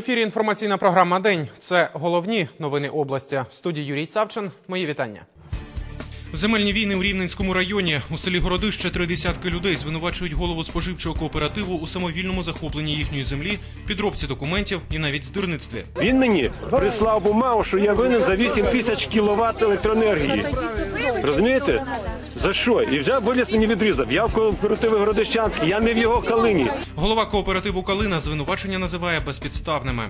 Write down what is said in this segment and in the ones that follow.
В ефірі інформаційна програма День. Це головні новини області. В студії Юрій Савчин. Мої вітання. Земельні війни у Рівненському районі у селі Городище три десятки людей звинувачують голову споживчого кооперативу у самовільному захопленні їхньої землі, підробці документів і навіть здирництві. Він мені прислав бумагу, що я винен за 8 тисяч кіловат електроенергії. Розумієте? За що? І вже виліз мені відрізав. Я в кооперативі Городищанський, я не в його калині. Голова кооперативу Калина звинувачення називає безпідставними.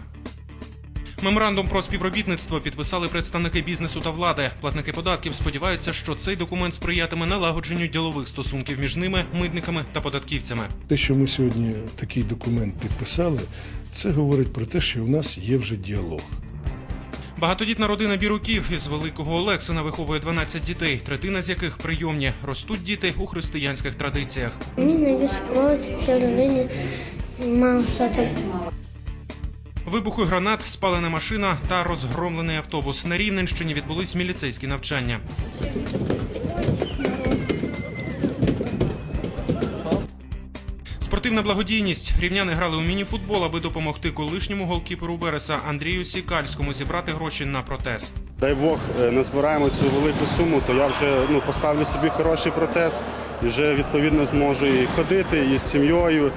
Меморандум про співробітництво підписали представники бізнесу та влади. Платники податків сподіваються, що цей документ сприятиме налагодженню ділових стосунків між ними, митниками та податківцями. Те, що ми сьогодні такий документ підписали, це говорить про те, що у нас є вже діалог. Багатодітна родина Біруків із великого Олексина виховує 12 дітей, третина з яких прийомні. Ростуть діти у християнських традиціях. Мені найбільше подобається ця людині мама стати. Вибухи гранат, спалена машина та розгромлений автобус. На Рівненщині відбулись міліцейські навчання. Спортивна благодійність. Рівняни грали у мініфутбол, аби допомогти колишньому голкіперу Вереса Андрію Сікальському зібрати гроші на протез. Дай Бог е, не збираємо цю велику суму, то я вже ну поставлю собі хороший протез і вже відповідно зможу і ходити, і з сім'єю.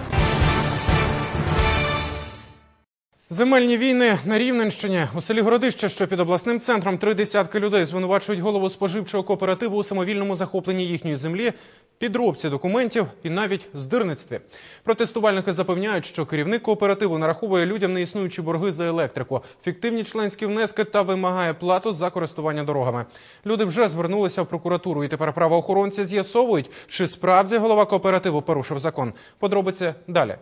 Земельні війни на Рівненщині у селі Городище, що під обласним центром три десятки людей звинувачують голову споживчого кооперативу у самовільному захопленні їхньої землі, підробці документів і навіть здирництві. Протестувальники запевняють, що керівник кооперативу нараховує людям неіснуючі борги за електрику, фіктивні членські внески та вимагає плату за користування дорогами. Люди вже звернулися в прокуратуру, і тепер правоохоронці з'ясовують, чи справді голова кооперативу порушив закон. Подробиці далі.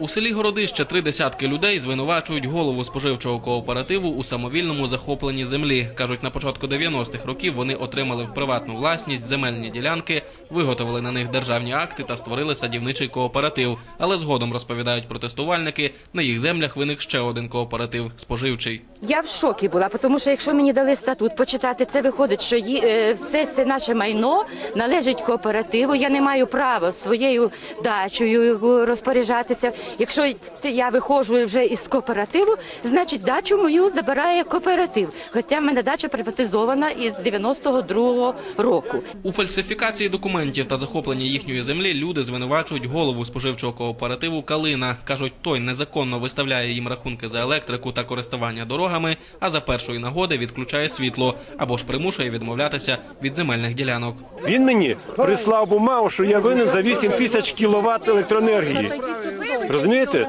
У селі Городище три десятки людей звинувачують голову споживчого кооперативу у самовільному захопленні землі. кажуть, на початку 90-х років вони отримали в приватну власність земельні ділянки, виготовили на них державні акти та створили садівничий кооператив. Але згодом розповідають протестувальники, на їх землях виник ще один кооператив споживчий. Я в шокі була, тому що якщо мені дали статут почитати, це виходить, що е, все це наше майно належить кооперативу. Я не маю права своєю дачею розпоряджатися. Якщо це я виходжу вже із кооперативу, значить дачу мою забирає кооператив. Хоча в мене дача приватизована із 92-го року. У фальсифікації документів та захопленні їхньої землі люди звинувачують голову споживчого кооперативу Калина. кажуть, той незаконно виставляє їм рахунки за електрику та користування дорогами, а за першої нагоди відключає світло або ж примушує відмовлятися від земельних ділянок. Він мені прислав бумагу, що я винен за 8 тисяч кіловат електроенергії. Розумієте?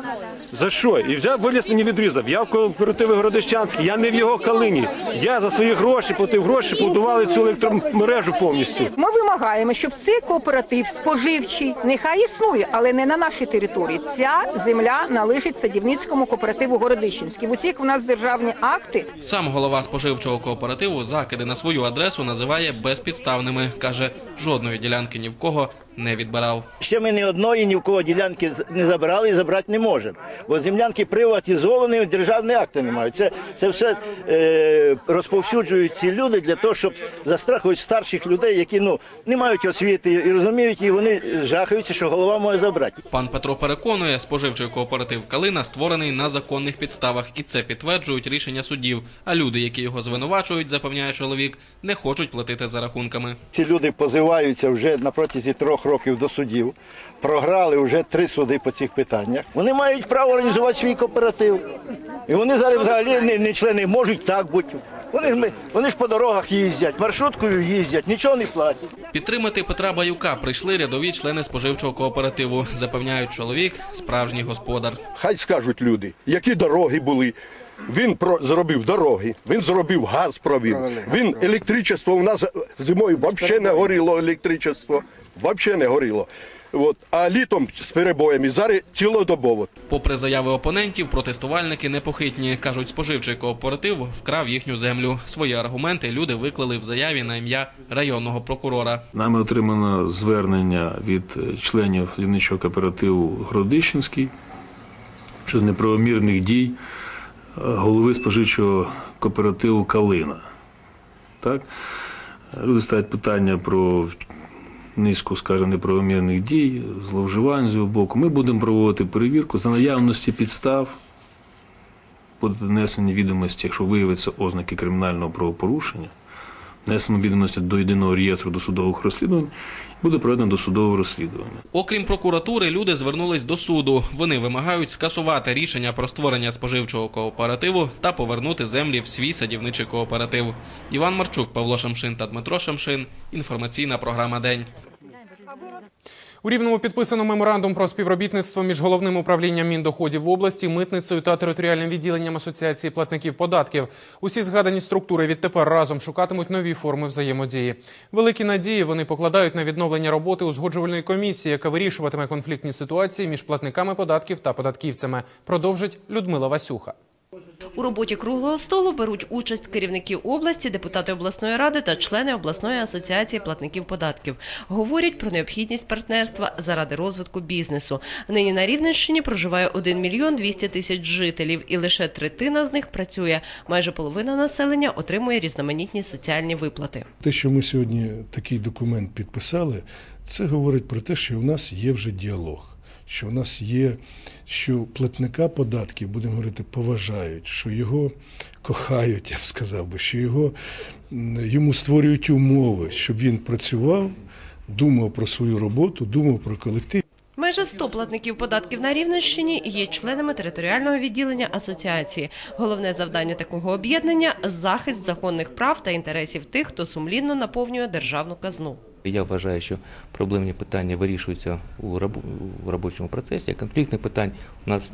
За що? І вже виліз мені відрізав. Я в кооперативі Городищанський, я не в його калині. Я за свої гроші платив гроші, побудували цю електромережу повністю. Ми вимагаємо, щоб цей кооператив споживчий нехай існує, але не на нашій території. Ця земля належить садівницькому кооперативу Городищенський. В усіх у нас державні акти. Сам голова споживчого кооперативу закиди на свою адресу називає безпідставними. каже, жодної ділянки ні в кого не відбирав. Ще ми ні одної ні в кого ділянки з- не забирали і забрати не можемо. Бо землянки приватизовані, державні акти не мають. Це, це все е, розповсюджують ці люди для того, щоб застрахувати старших людей, які ну не мають освіти і розуміють, і вони жахаються, що голова може забрати. Пан Петро переконує, споживчий кооператив Калина створений на законних підставах, і це підтверджують рішення судів. А люди, які його звинувачують, запевняє чоловік, не хочуть платити за рахунками. Ці люди позиваються вже на протязі трьох років до судів, програли вже три суди по цих питаннях. Вони мають право організувати свій кооператив. І вони зараз взагалі не, не члени можуть так бути. Вони ж, вони ж по дорогах їздять, маршруткою їздять, нічого не платять. Підтримати Петра Баюка прийшли рядові члени споживчого кооперативу. Запевняють чоловік, справжній господар. Хай скажуть люди, які дороги були. Він про зробив дороги, він зробив газ провів. Він електричество у нас зимою взагалі не горіло електричество. Взагалі не горіло. От. А літом з перебоями зараз цілодобово. Попри заяви опонентів, протестувальники непохитні. кажуть, споживчий кооператив вкрав їхню землю. Свої аргументи люди виклали в заяві на ім'я районного прокурора. Нами отримано звернення від е, членів ліничого кооперативу Гродищенський щодо неправомірних дій е, голови споживчого кооперативу Калина. Так? Люди ставлять питання про низку, скажімо, неправомірних дій, зловживань з його боку. Ми будемо проводити перевірку за наявності підстав внесені відомості, якщо виявиться ознаки кримінального правопорушення, внесено відомості до єдиного реєстру досудових розслідувань, буде проведено досудове розслідування. Окрім прокуратури, люди звернулись до суду. Вони вимагають скасувати рішення про створення споживчого кооперативу та повернути землі в свій садівничий кооператив. Іван Марчук, Павло Шамшин та Дмитро Шамшин. Інформаційна програма День. У Рівному підписано меморандум про співробітництво між головним управлінням міндоходів в області, митницею та територіальним відділенням Асоціації платників податків. Усі згадані структури відтепер разом шукатимуть нові форми взаємодії. Великі надії вони покладають на відновлення роботи узгоджувальної комісії, яка вирішуватиме конфліктні ситуації між платниками податків та податківцями. Продовжить Людмила Васюха. У роботі круглого столу беруть участь керівники області, депутати обласної ради та члени обласної асоціації платників податків. Говорять про необхідність партнерства заради розвитку бізнесу. Нині на Рівненщині проживає 1 мільйон 200 тисяч жителів, і лише третина з них працює. Майже половина населення отримує різноманітні соціальні виплати. Те, що ми сьогодні такий документ підписали, це говорить про те, що у нас є вже діалог. Що у нас є, що платника податків, будемо говорити, поважають, що його кохають, я б сказав би, що його, йому створюють умови, щоб він працював, думав про свою роботу, думав про колектив. Майже 100 платників податків на Рівненщині є членами територіального відділення асоціації. Головне завдання такого об'єднання захист законних прав та інтересів тих, хто сумлінно наповнює державну казну. Я вважаю, що проблемні питання вирішуються у робочому процесі. а Конфліктних питань у нас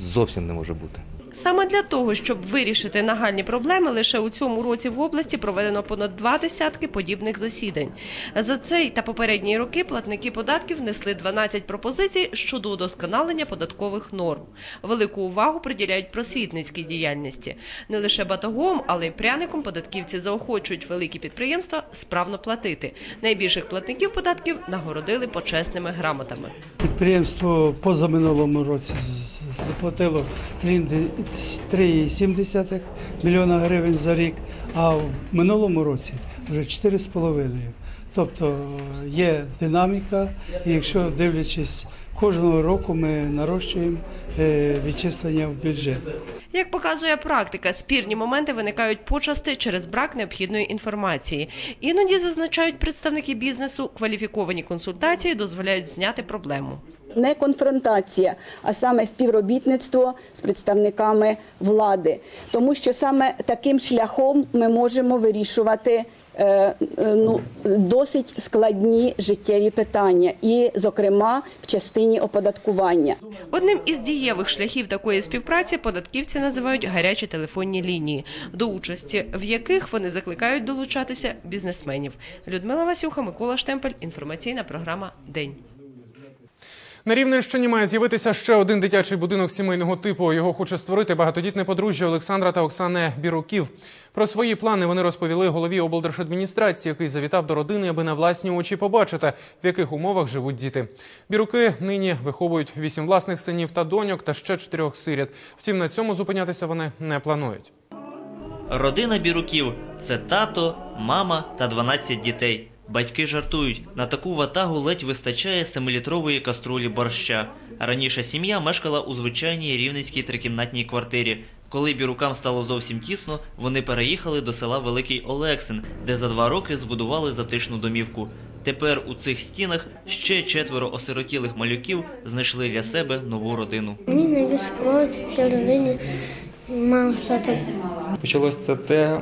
зовсім не може бути. Саме для того, щоб вирішити нагальні проблеми, лише у цьому році в області проведено понад два десятки подібних засідань. За цей та попередні роки платники податків внесли 12 пропозицій щодо удосконалення податкових норм. Велику увагу приділяють просвітницькій діяльності. Не лише батогом, але й пряником податківці заохочують великі підприємства справно платити. Найбільших платників податків нагородили почесними грамотами. Підприємство позаминулому році заплатило 3,7 мільйона гривень за рік, а в минулому році вже 4,5. Тобто є динаміка, і якщо дивлячись, кожного року ми нарощуємо е, відчислення в бюджет. Як показує практика, спірні моменти виникають почасти через брак необхідної інформації. Іноді зазначають представники бізнесу, кваліфіковані консультації дозволяють зняти проблему. не конфронтація, а саме співробітництво з представниками влади, тому що саме таким шляхом ми можемо вирішувати ну, досить складні життєві питання, і, зокрема, в частині оподаткування. Одним із дієвих шляхів такої співпраці податківці називають гарячі телефонні лінії, до участі в яких вони закликають долучатися бізнесменів. Людмила Васюха, Микола Штемпель. Інформаційна програма День. На Рівненщині має з'явитися ще один дитячий будинок сімейного типу. Його хоче створити багатодітне подружжя Олександра та Оксани Біруків. Про свої плани вони розповіли голові облдержадміністрації, який завітав до родини, аби на власні очі побачити, в яких умовах живуть діти. Біруки нині виховують вісім власних синів та доньок та ще чотирьох сиріт. Втім, на цьому зупинятися вони не планують. Родина біруків це тато, мама та 12 дітей. Батьки жартують, на таку ватагу ледь вистачає 7-літрової каструлі борща. Раніше сім'я мешкала у звичайній рівненській трикімнатній квартирі. Коли бірукам стало зовсім тісно, вони переїхали до села Великий Олексин, де за два роки збудували затишну домівку. Тепер у цих стінах ще четверо осиротілих малюків знайшли для себе нову родину. Мені найбільше подобається в цій людині мама з татом. Почалося це те,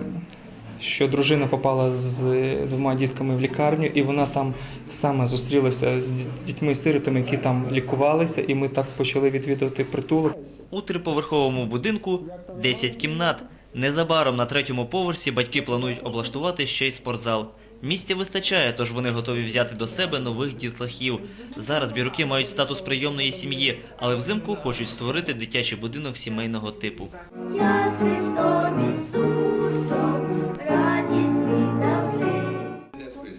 що дружина попала з двома дітками в лікарню, і вона там саме зустрілася з дітьми-сиротами, які там лікувалися, і ми так почали відвідувати притулок. У триповерховому будинку 10 кімнат. Незабаром на третьому поверсі батьки планують облаштувати ще й спортзал. Місця вистачає, тож вони готові взяти до себе нових дітлахів. Зараз біруки мають статус прийомної сім'ї, але взимку хочуть створити дитячий будинок сімейного типу.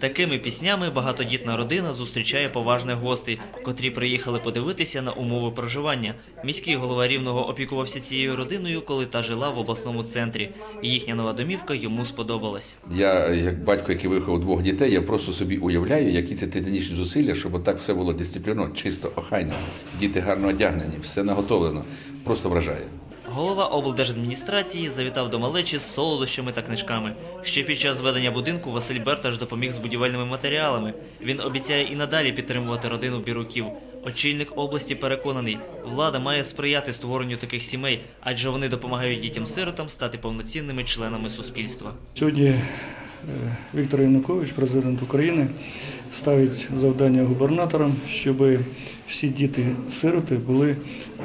Такими піснями багатодітна родина зустрічає поважних гостей, котрі приїхали подивитися на умови проживання. Міський голова рівного опікувався цією родиною, коли та жила в обласному центрі. Їхня нова домівка йому сподобалась. Я, як батько, який виховав двох дітей, я просто собі уявляю, які це титанічні зусилля, щоб отак все було дисципліновано, чисто, охайно. Діти гарно одягнені, все наготовлено. Просто вражає. Голова облдержадміністрації завітав до малечі з солодощами та книжками. Ще під час зведення будинку Василь Берташ допоміг з будівельними матеріалами. Він обіцяє і надалі підтримувати родину біруків. Очільник області переконаний, влада має сприяти створенню таких сімей, адже вони допомагають дітям-сиротам стати повноцінними членами суспільства. Сьогодні е, Віктор Янукович, президент України, ставить завдання губернаторам, щоб всі діти-сироти були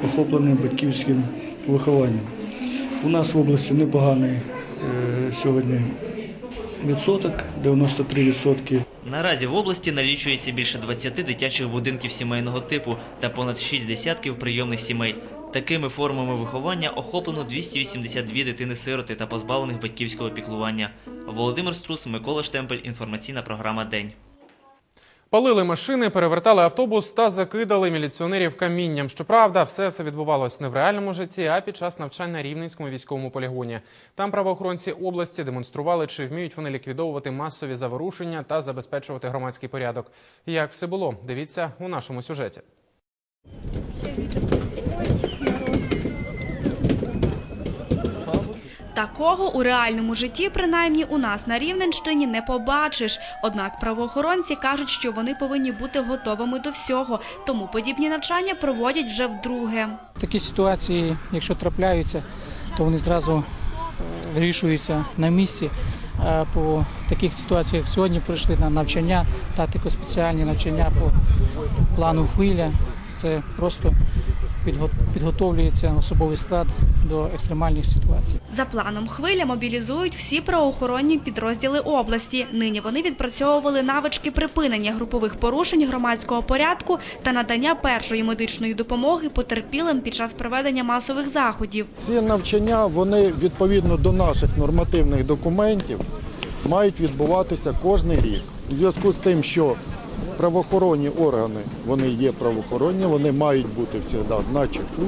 охоплені батьківським вихованням. У нас в області непоганий е, сьогодні відсоток, 93%. Наразі в області налічується більше 20 дитячих будинків сімейного типу та понад 6 десятків прийомних сімей. Такими формами виховання охоплено 282 дитини-сироти та позбавлених батьківського піклування. Володимир Струс, Микола Штемпель. Інформаційна програма День. Палили машини, перевертали автобус та закидали міліціонерів камінням. Щоправда, все це відбувалось не в реальному житті, а під час навчань на Рівненському військовому полігоні. Там правоохоронці області демонстрували, чи вміють вони ліквідовувати масові заворушення та забезпечувати громадський порядок. Як все було, дивіться у нашому сюжеті. Такого у реальному житті, принаймні у нас на Рівненщині, не побачиш. Однак правоохоронці кажуть, що вони повинні бути готовими до всього, тому подібні навчання проводять вже вдруге. Такі ситуації, якщо трапляються, то вони зразу е, вирішуються на місці. По таких ситуаціях сьогодні прийшли на навчання, тактико-спеціальні навчання по плану хвиля. Це просто підготовлюється особовий склад до екстремальних ситуацій. За планом хвиля мобілізують всі правоохоронні підрозділи області. Нині вони відпрацьовували навички припинення групових порушень громадського порядку та надання першої медичної допомоги потерпілим під час проведення масових заходів. Ці навчання вони відповідно до наших нормативних документів мають відбуватися кожен рік. У зв'язку з тим, що правоохоронні органи вони є правоохоронні, вони мають бути завжди на чеку,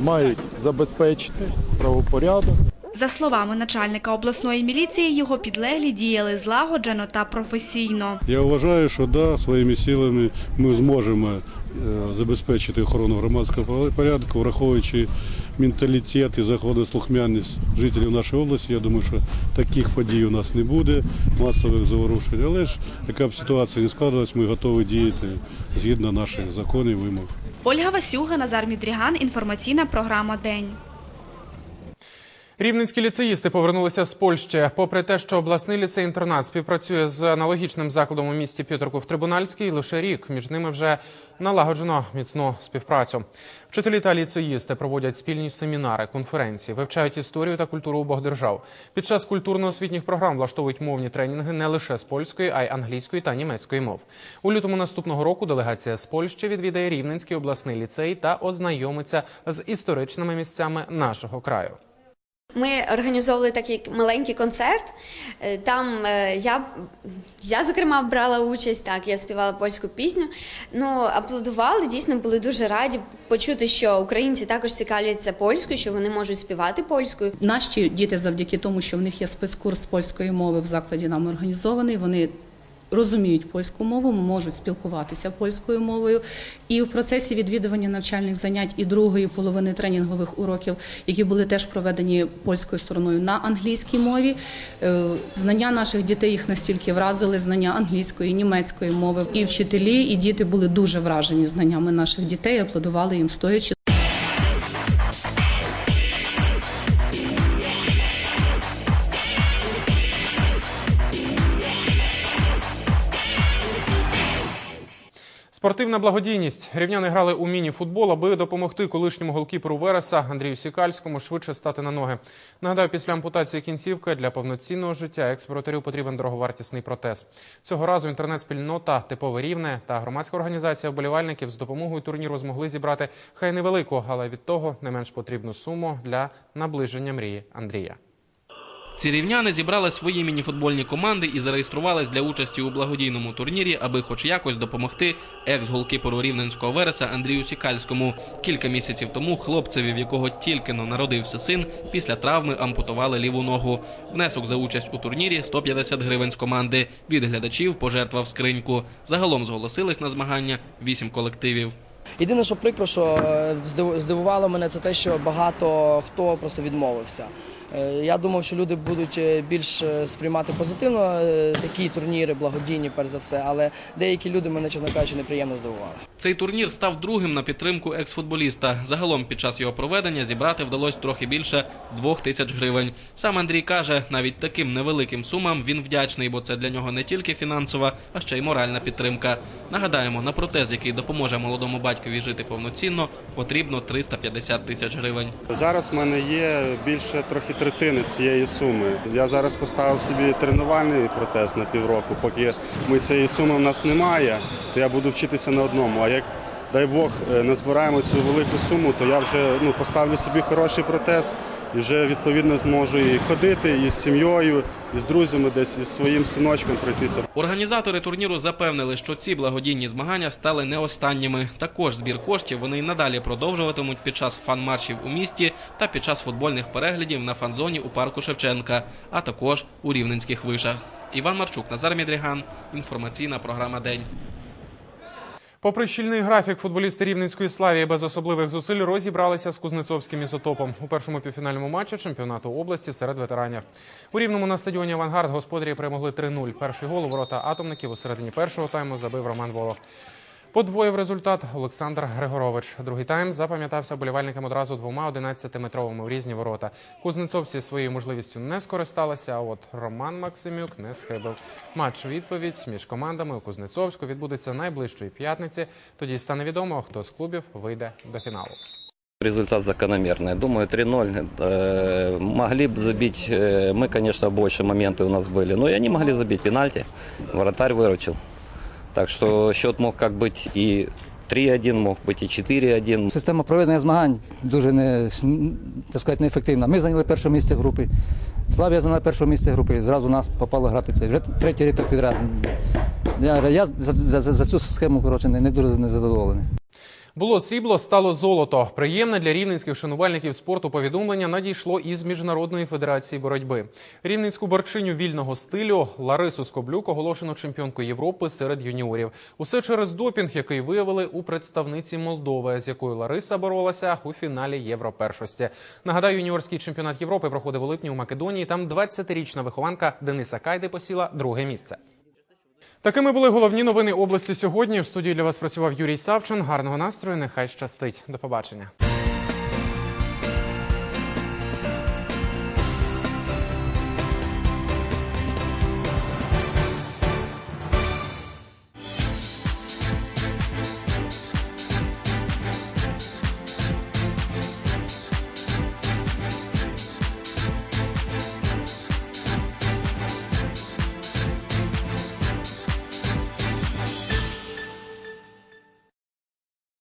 мають забезпечити правопорядок. За словами начальника обласної міліції, його підлеглі діяли злагоджено та професійно. Я вважаю, що да, своїми силами ми зможемо е, забезпечити охорону громадського порядку, враховуючи менталітет і законослухняність жителів нашої області. Я думаю, що таких подій у нас не буде, масових заворушень. Але ж яка б ситуація не складалась, ми готові діяти згідно наших законів і вимог. Ольга Васюга, Назар Мідріган. Інформаційна програма День. Рівненські ліцеїсти повернулися з Польщі. Попри те, що обласний ліцей-інтернат співпрацює з аналогічним закладом у місті Петриков Трибунальський, лише рік між ними вже налагоджено міцну співпрацю. Вчителі та ліцеїсти проводять спільні семінари, конференції, вивчають історію та культуру обох держав. Під час культурно-освітніх програм влаштовують мовні тренінги не лише з польської, а й англійської та німецької мов. У лютому наступного року делегація з Польщі відвідає Рівненський обласний ліцей та ознайомиться з історичними місцями нашого краю. Ми організовували такий маленький концерт. Е, Там е, я, я зокрема брала участь, так, я співала польську пісню. Ну, аплодували, дійсно були дуже раді почути, що українці також цікавляться польською, що вони можуть співати польською. Наші діти, завдяки тому, що в них є спецкурс польської мови в закладі нам організований, вони розуміють польську мову, можуть спілкуватися польською мовою. І в процесі відвідування навчальних занять і другої половини тренінгових уроків, які були теж проведені польською стороною на англійській мові, е, знання наших дітей їх настільки вразили, знання англійської, німецької мови. І вчителі, і діти були дуже вражені знаннями наших дітей, аплодували їм стоячи. Спортивна благодійність. Рівняни грали у міні-футбол, аби допомогти колишньому голкіперу Вереса Андрію Сікальському швидше стати на ноги. Нагадаю, після ампутації кінцівки для повноцінного життя екс-воротарю потрібен дороговартісний протез. Цього разу інтернет-спільнота Типове Рівне та громадська організація вболівальників з допомогою турніру змогли зібрати хай невелику, але від того не менш потрібну суму для наближення мрії Андрія. Ці рівняни зібрали свої мініфутбольні команди і зареєструвались для участі у благодійному турнірі, аби хоч якось допомогти екс-голкіперу рівненського вереса Андрію Сікальському. Кілька місяців тому хлопцеві, в якого тільки но народився син, після травми ампутували ліву ногу. Внесок за участь у турнірі 150 гривень з команди. Від глядачів пожертва в скриньку. Загалом зголосились на змагання вісім колективів. Єдине, що прикро, що е, здивувало мене, це те, що багато хто просто відмовився. Е, Я думав, що люди будуть е, більш е, сприймати позитивно такі турніри, благодійні, перш за все, але деякі люди мене, чесно кажучи, неприємно здивували. Цей турнір став другим на підтримку екс-футболіста. Загалом під час його проведення зібрати вдалося трохи більше двох тисяч гривень. Сам Андрій каже, навіть таким невеликим сумам він вдячний, бо це для нього не тільки фінансова, а ще й моральна підтримка. Нагадаємо, на протез, який допоможе молодому батькові жити повноцінно, потрібно 350 тисяч гривень. Зараз в мене є більше трохи третини цієї суми. Я зараз поставив собі тренувальний протез на півроку. Поки ми цієї суми в нас немає, то я буду вчитися на одному. А як дай Бог е, назбираємо цю велику суму, то я вже ну, поставлю собі хороший протез і вже відповідно зможу і ходити, і з сім'єю, і з друзями, десь із своїм синочком пройтися. Організатори турніру запевнили, що ці благодійні змагання стали не останніми. Також збір коштів вони й надалі продовжуватимуть під час фан-маршів у місті та під час футбольних переглядів на фан-зоні у парку Шевченка, а також у рівненських вишах. Іван Марчук, Назар Мідріган. Інформаційна програма День. Попри щільний графік, футболісти Рівненської славії без особливих зусиль розібралися з Кузнецовським ізотопом у першому півфінальному матчі чемпіонату області серед ветеранів. У Рівному на стадіоні Авангард господарі перемогли 3-0. Перший гол у ворота атомників у середині першого тайму забив Роман Волох. Подвоїв результат Олександр Григорович. Другий тайм запам'ятався болівальникам одразу двома 11-метровими у різні ворота. Кузнецовці своєю можливістю не скористалися, а от Роман Максимюк не схибив. Матч відповідь між командами у Кузнецовську відбудеться найближчої п'ятниці. Тоді стане відомо, хто з клубів вийде до фіналу. Результат закономерный. Думаю, 3-0. Э, Могли бы забить, э, мы, конечно, больше моменты у нас были, но и они могли забить пенальти. Вратарь выручил. Так що счет мог как бути і 3-1, мог бути і 4-1. Система проведення змагань дуже не, так сказати, неефективна. Ми зайняли перше місце в групі. Славія зайняла перше місце в групі. Зразу нас попало грати це. Вже третій рік підряд. Я, я за, за, за, цю схему коротше, не дуже незадоволений. Було срібло, стало золото. Приємне для рівненських шанувальників спорту повідомлення надійшло із Міжнародної федерації боротьби. Рівненську борчиню вільного стилю Ларису Скоблюк оголошено чемпіонкою Європи серед юніорів. Усе через допінг, який виявили у представниці Молдови, з якою Лариса боролася у фіналі Європершості. Нагадаю, юніорський чемпіонат Європи проходив у липні у Македонії. Там 20-річна вихованка Дениса Кайди посіла друге місце. Такими були головні новини області сьогодні. В студії для вас працював Юрій Савчин. Гарного настрою. Нехай щастить. До побачення.